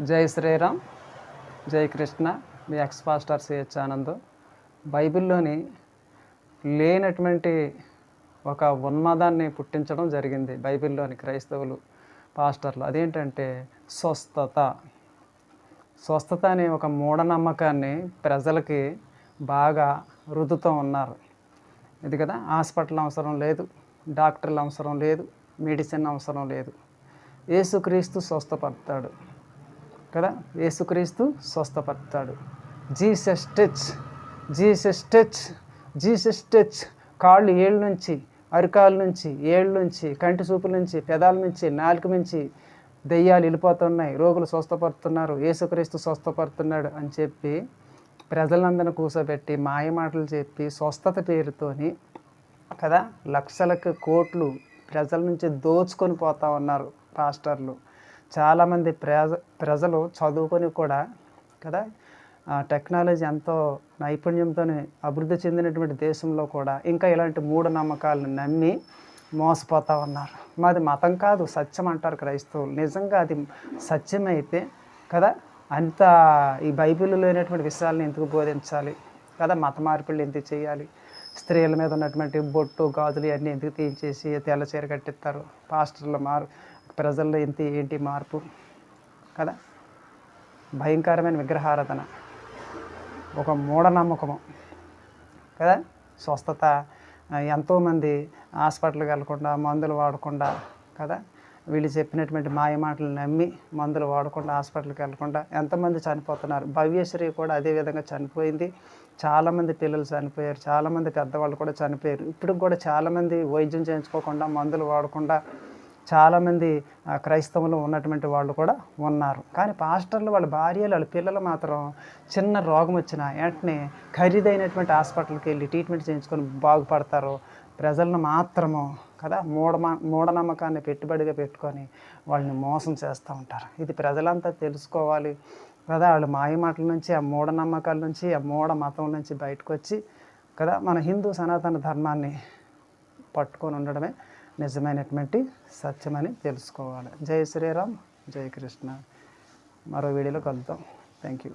జై శ్రీరామ్ జై కృష్ణ మీ ఎక్స్ పాస్టర్ సిహెచ్ ఆనంద్. బైబిల్లోని లేనటువంటి ఒక ఉన్మాదాన్ని పుట్టించడం జరిగింది బైబిల్లోని క్రైస్తవులు పాస్టర్లు. అదేంటంటే స్వస్థత. స్వస్థత అనే ఒక మూఢనమ్మకాన్ని ప్రజలకి బాగా రుద్దుతూ ఉన్నారు. ఇది కదా హాస్పిటల్ అవసరం లేదు డాక్టర్లు అవసరం లేదు మెడిసిన్ అవసరం లేదు. యేసుక్రీస్తు స్వస్థపడతాడు. కదా యేసుక్రీస్తు స్వస్థపడతాడు Jesus touch Jesus touch Jesus touch కాళ్ళు ఏళ్ళ నుంచి అరికాల నుంచి ఏళ్ళ నుంచి కంటి చూపుల నుంచి పెదాల నుంచి నాలుక నుంచి దెయ్యాలు వెళ్ళిపోతున్నాయి. రోగులు స్వస్థపడుతున్నారు యేసుక్రీస్తు స్వస్థపడుతున్నాడు అని చెప్పి ప్రజలందరిని కూర్చోబెట్టి మాయ మాటలు చెప్పి స్వస్థత పేరుతోని కదా లక్షలకు కోట్లు ప్రజల నుంచి దోచుకొని పోతా ఉన్నారు పాస్టర్లు. చాలామంది ప్రజ ప్రజలు చదువుకొని కూడా కదా టెక్నాలజీ ఎంతో నైపుణ్యంతో అభివృద్ధి చెందినటువంటి దేశంలో కూడా ఇంకా ఇలాంటి మూఢ నమ్మకాలను నమ్మి మోసపోతూ ఉన్నారు. మాది మతం కాదు సత్యం అంటారు క్రైస్తవులు. నిజంగా అది సత్యమైతే కదా అంత ఈ బైబిల్లో లేనటువంటి విషయాలను ఎందుకు బోధించాలి? కదా మత మార్పులు ఎందుకు చేయాలి? స్త్రీల మీద ఉన్నటువంటి బొట్టు గాజులు ఇవన్నీ ఎందుకు తీయించేసి తెల్ల చీర కట్టిస్తారు? పాస్టర్లు మారు ప్రజల్లో ఎంత ఏంటి మార్పు? కదా? భయంకరమైన విగ్రహారాధన. ఒక మూఢనమ్మకము. కదా? స్వస్థత ఎంతోమంది హాస్పిటల్కి వెళ్ళకుండా మందులు వాడకుండా కదా? వీళ్ళు చెప్పినటువంటి మాయ మాటలు నమ్మి మందులు వాడకుండా హాస్పిటల్కి వెళ్ళకుండా ఎంతమంది చనిపోతున్నారు? భవ్యశ్రీ కూడా అదే విధంగా చనిపోయింది. చాలామంది పిల్లలు చనిపోయారు. చాలామంది పెద్దవాళ్ళు కూడా చనిపోయారు. ఇప్పుడు కూడా చాలామంది వైద్యం చేయించుకోకుండా మందులు వాడకుండా చాలామంది క్రైస్తవులు ఉన్నటువంటి వాళ్ళు కూడా ఉన్నారు. కానీ పాస్టర్లు వాళ్ళ భార్యలు వాళ్ళ పిల్లలు మాత్రం చిన్న రోగం వచ్చిన వెంటనే ఖరీదైనటువంటి హాస్పిటల్కి వెళ్ళి ట్రీట్మెంట్ చేయించుకొని బాగుపడతారు. ప్రజలను మాత్రము కదా మూఢమా మూఢనమ్మకాన్ని పెట్టుబడిగా పెట్టుకొని వాళ్ళని మోసం చేస్తూ ఉంటారు. ఇది ప్రజలంతా తెలుసుకోవాలి కదా. వాళ్ళు మాయ మాటల నుంచి ఆ మూఢనమ్మకాల నుంచి ఆ మూఢ మతం నుంచి బయటకు వచ్చి కదా మన హిందూ సనాతన ధర్మాన్ని పట్టుకొని ఉండడమే నిజమైనటువంటి సత్యమని తెలుసుకోవాలి. జై శ్రీరామ్ జై కృష్ణ. మరో వీడియోలో కలుద్దాం. Thank you